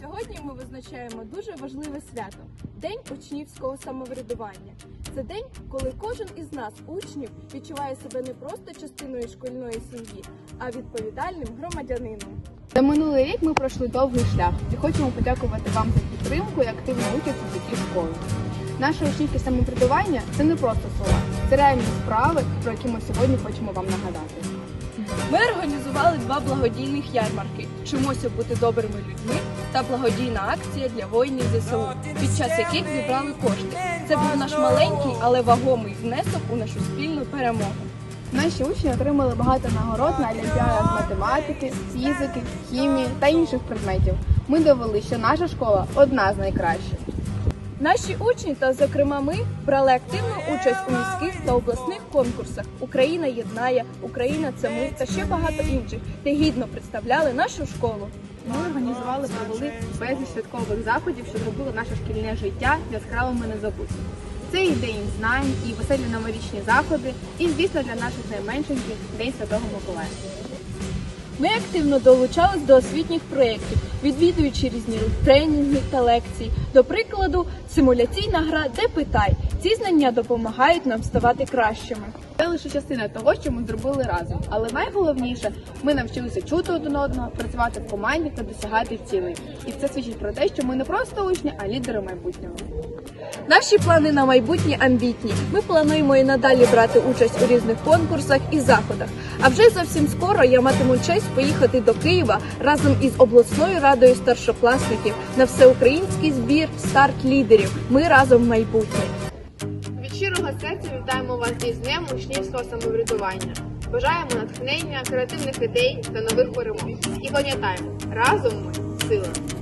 Сьогодні ми визначаємо дуже важливе свято День учнівського самоврядування. Це день, коли кожен із нас, учнів, відчуває себе не просто частиною шкільної сім'ї, а відповідальним громадянином. За минулий рік ми пройшли довгий шлях і хочемо подякувати вам за підтримку і активну участь у житті школи. Наше учнівське самоврядування це не просто слова, це реальні справи, про які ми сьогодні хочемо вам нагадати. Ми організували два благодійних ярмарки Вчимося бути добрими людьми та благодійна акція для воїнів ЗСУ, під час яких зібрали кошти. Це був наш маленький, але вагомий внесок у нашу спільну перемогу. Наші учні отримали багато нагород на олімпіадах математики, фізики, хімії та інших предметів. Ми довели, що наша школа одна з найкращих. Наші учні та, зокрема, ми брали активну участь у міських та обласних конкурсах. Україна єднає, Україна це ми та ще багато інших, де гідно представляли нашу школу. Ми організували провели безліч святкових заходів, що зробили наше шкільне життя яскравим і незабутнім. Це і день знань, і веселі новорічні заходи, і, звісно, для наших найменшеньких День Святого Миколая. Ми активно долучались до освітніх проєктів, відвідуючи різні тренінги та лекції. До прикладу, симуляційна гра Де питай. Ці знання допомагають нам ставати кращими. Це лише частина того, що ми зробили разом. Але найголовніше, ми навчилися чути один одного, працювати в команді та досягати цілей. І це свідчить про те, що ми не просто учні, а лідери майбутнього. Наші плани на майбутнє амбітні. Ми плануємо і надалі брати участь у різних конкурсах і заходах. А вже зовсім скоро я матиму честь поїхати до Києва разом із обласною радою старшокласників на всеукраїнський збір старт лідерів. Ми разом в майбутнє. Від щирого серця вітаємо вас із Днем учнівського самоврядування. Бажаємо натхнення, креативних ідей та нових перемог. І пам'ятаємо, разом ми сила.